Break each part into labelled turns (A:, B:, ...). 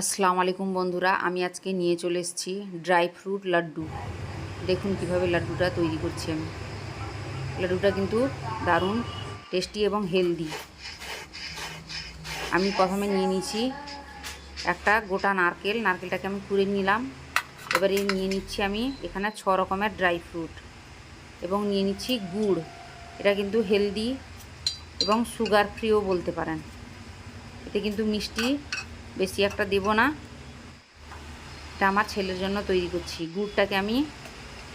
A: আসসালামু আলাইকুম বন্ধুরা, আমি আজকে নিয়ে চলে এসেছি ড্রাই ফ্রুট লাড্ডু। দেখুন কীভাবে লাড্ডুটা তৈরি করছি আমি। লাড্ডুটা কিন্তু দারুণ, টেস্টি এবং হেলদি। আমি প্রথমে নিয়ে নিয়েছি একটা গোটা নারকেল, নারকেলটাকে আমি কুড়ে নিলাম। এবারে নিয়ে নিচ্ছি আমি এখানে ছ রকমের ড্রাই ফ্রুট এবং নিয়ে নিচ্ছি গুড়। এটা কিন্তু হেলদি এবং সুগার ফ্রিও বলতে পারেন। এতে কিন্তু মিষ্টি বেশি একটা দেব না। এটা আমার ছেলের জন্য তৈরি করছি। গুড়টাকে আমি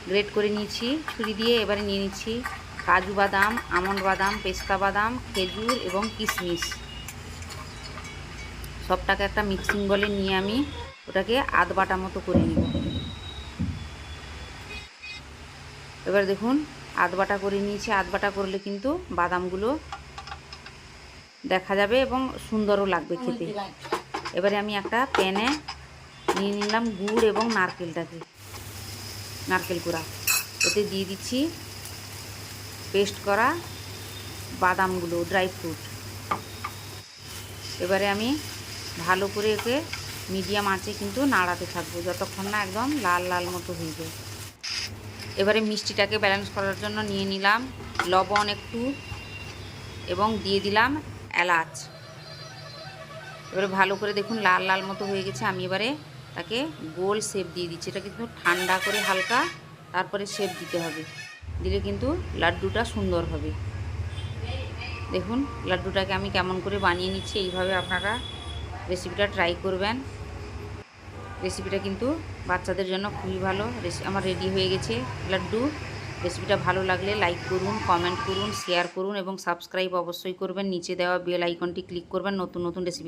A: গ্রেট করে নিয়েছি, ছুরি দিয়ে এবারে নিয়ে নিচ্ছি। কাজু বাদাম আমন্ড বাদাম, পেস্তা বাদাম, খেজুর এবং কিশমিশ। সবটাকে একটা মিক্সিং বলে নিয়ে আমি ওটাকে আধ বাটা মতো করে নিব। এবার দেখুন, আধ বাটা করে নিয়েছি। আধ বাটা করলে কিন্তু বাদামগুলো দেখা যাবে এবং সুন্দরও লাগবে খেতে। এবারে আমি একটা প্যানে নিয়ে নিলাম গুড় এবং নারকেলটাকে, নারকেল কুড়া ওতে দিয়ে দিচ্ছি পেস্ট করা বাদামগুলো, ড্রাই ফ্রুট। এবারে আমি ভালো করে একে মিডিয়াম আঁচে কিন্তু নাড়াতে থাকব, যতক্ষণ না একদম লাল লাল মতো হয়ে যায়। এবারে মিষ্টিটাকে ব্যালেন্স করার জন্য নিয়ে নিলাম লবণ একটু এবং দিয়ে দিলাম এলাচ। এবারে ভালো করে দেখুন লাল লাল মতো হয়ে গেছে। আমি এবারে তাকে গোল শেপ দিয়ে দিচ্ছি। এটা কিন্তু ঠান্ডা করে হালকা তারপরে শেপ দিতে হবে। দিলে কিন্তু লাড্ডুটা সুন্দর হবে। দেখুন লাড্ডুটাকে আমি কেমন করে বানিয়ে নিচ্ছি, এইভাবে আপনারা রেসিপিটা ট্রাই করবেন। রেসিপিটা কিন্তু বাচ্চাদের জন্য খুবই ভালো। আমার রেডি হয়ে গেছে লাড্ডু। রেসিপিটা ভালো লাগলে লাইক করুন কমেন্ট করুন শেয়ার করুন এবং সাবস্ক্রাইব অবশ্যই করবেন। নিচে দেওয়া বেল আইকনটি ক্লিক করবেন। নতুন নতুন রেসিপি